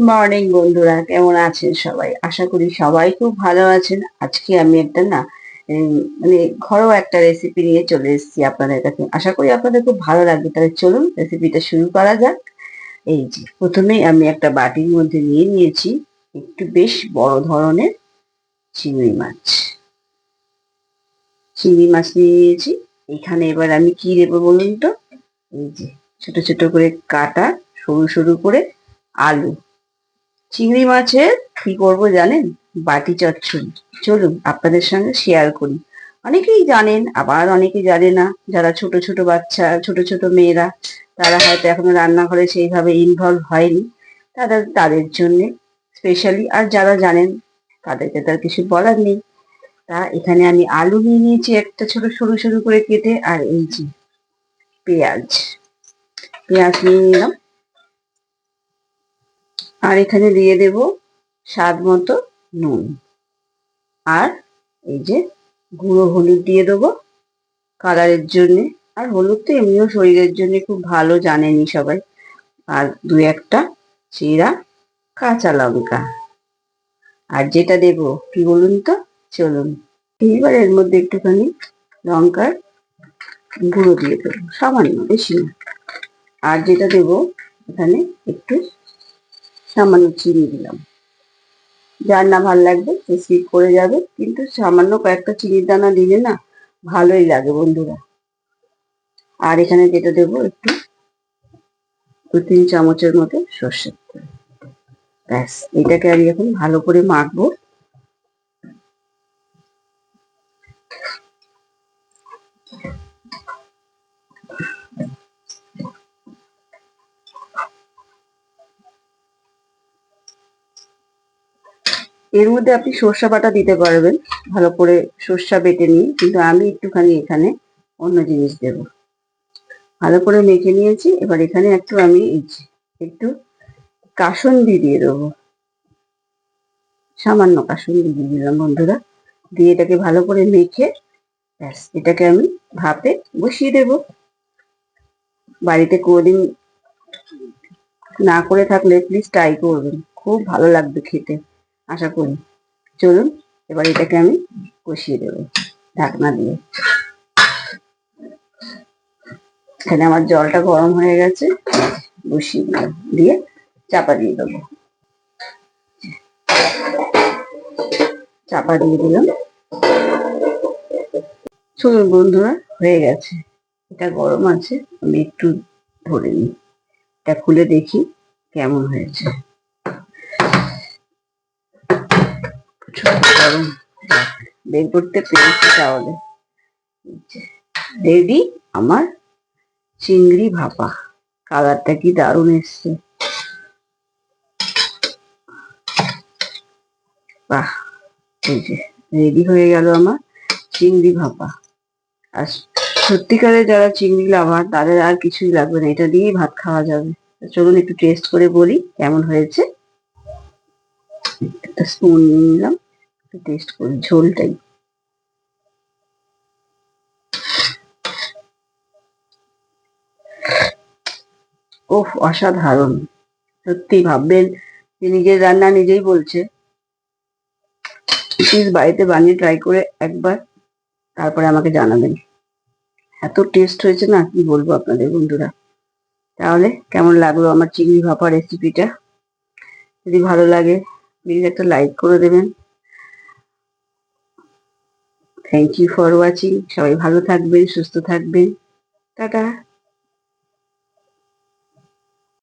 Morning বন্ধুরা। কেমন আছেন সবাই? আশা করি সবাই খুব ভালো আছেন। আজকে আমি একটা না মানে ঘরোয়া একটা রেসিপি নিয়ে চলে এসেছি আপনাদের কাছে। আশা করি আপনাদের খুব ভালো লাগবে। তাহলে চলুন রেসিপিটা শুরু করা যাক। এই যে, প্রথমেই আমি একটা বাটির মধ্যে নিয়ে নিয়েছি একটু বেশ বড় ধরনের চিংড়ি মাছ। চিংড়ি মাছ নিয়ে নিয়েছি। এখানে এবার আমি কি দেবো বলুন তো? এই যে, ছোট ছোট করে কাটা, সরু সরু করে আলু। চিংড়ি মাছের কি করব জানেন? বাটি চচ্চড়ি। চলুন আপনাদের সঙ্গে শেয়ার করি। অনেকেই জানেন, আবার অনেকে জানে না। যারা ছোট ছোট বাচ্চা, ছোট ছোট মেয়েরা, তারা হয়তো এখনও রান্নাঘরে সেইভাবে ইনভলভ হয়নি। তারা, তাদের জন্যে স্পেশালি আর যারা জানেন, তাদেরকে তার কিছু বলার নেই। তা এখানে আমি আলু নিয়ে নিয়েছি একটা ছোট, সরু সরু করে কেটে, আর এই যে পেঁয়াজ। পেঁয়াজ নিয়ে নিলাম। আর এখানে দিয়ে দেব স্বাদ মতো নুন। আর এই যে গুঁড়ো হলুদ দিয়ে দেবো কালারের জন্যে। আর হলুদ তো এমনিও শরীরের জন্য খুব ভালো জানেনি সবাই। আর দু একটা চিরা কাঁচা লঙ্কা। আর যেটা দেবো, কি বলুন তো? চলুন। এইবার এর মধ্যে একটুখানি লঙ্কার গুঁড়ো দিয়ে দেবো, সামান্য, বেশি না। আর যেটা দেবো, এখানে একটু সামান্য চিনি দিলাম। যার না ভালো লাগবে সে স্কিপ করে যাবে, কিন্তু সামান্য কয়েকটা চিনির দানা দিলে না ভালোই লাগে বন্ধুরা। আর এখানে যেটা দেবো একটু, দু তিন চামচের মতো সর্ষের তেল। ব্যাস, এটাকে আমি এখন ভালো করে মাখবো। এর মধ্যে আপনি সর্ষা বাটা দিতে পারবেন। ভালো করে সর্ষা বেটে নিয়ে, কিন্তু আমি একটুখানি এখানে অন্য জিনিস দেব। ভালো করে মেখে নিয়েছি, এবার এখানে একটু আমি একটু কাসন্দি দিয়ে দেবো। সামান্য কাসন্দি দিয়ে দিলাম বন্ধুরা। দিয়ে এটাকে ভালো করে মেখে ব্যাস, এটাকে আমি ভাপে বসিয়ে দেব। বাড়িতে কোনোদিন না করে থাকলে প্লিজ ট্রাই করবেন। খুব ভালো লাগবে খেতে। আশা করি। চলুন, এবার এটাকে আমি কষিয়ে দেব, ঢাকনা দিয়ে। এখানে আমার জলটা গরম হয়ে গেছে, বসিয়ে দিয়ে চাপা দিয়ে দেবো। চাপা দিয়ে দিলাম। চলুন বন্ধুরা, হয়ে গেছে। এটা গরম আছে, আমি একটু ধরে নিই। এটা খুলে দেখি কেমন হয়েছে। গরম বের করতে পেরেছি তাহলে। রেডি? আমার চিংড়ি ভাপা। কালারটা কি দারুণ এসছে। বাহ রেডি হয়ে গেল আমার চিংড়ি ভাপা। আর সত্যিকারে যারা চিংড়ি লাভার, তাদের আর কিছুই লাগবে না। এটা দিয়েই ভাত খাওয়া যাবে। চলুন একটু টেস্ট করে বলি কেমন হয়েছে। একটা স্পুন নিয়ে নিলাম। টেস্ট করি, ঝোলটাই। ওফ অসাধারণ। সত্যি ভাববেন, যে নিজের রান্না নিজেই বলছে। প্লিজ বাড়িতে বানিয়ে ট্রাই করে একবার, তারপরে আমাকে জানাবেন। এত টেস্ট হয়েছে না, কি বলব আপনাদের বন্ধুরা? তাহলে কেমন লাগল আমার চিংড়ি ভাপা রেসিপিটা যদি ভালো লাগে প্লিজ একটা লাইক করে দেবেন। থ্যাংক ইউ ফর ওয়াচিং সবাই ভালো থাকবেন সুস্থ থাকবেন টাটা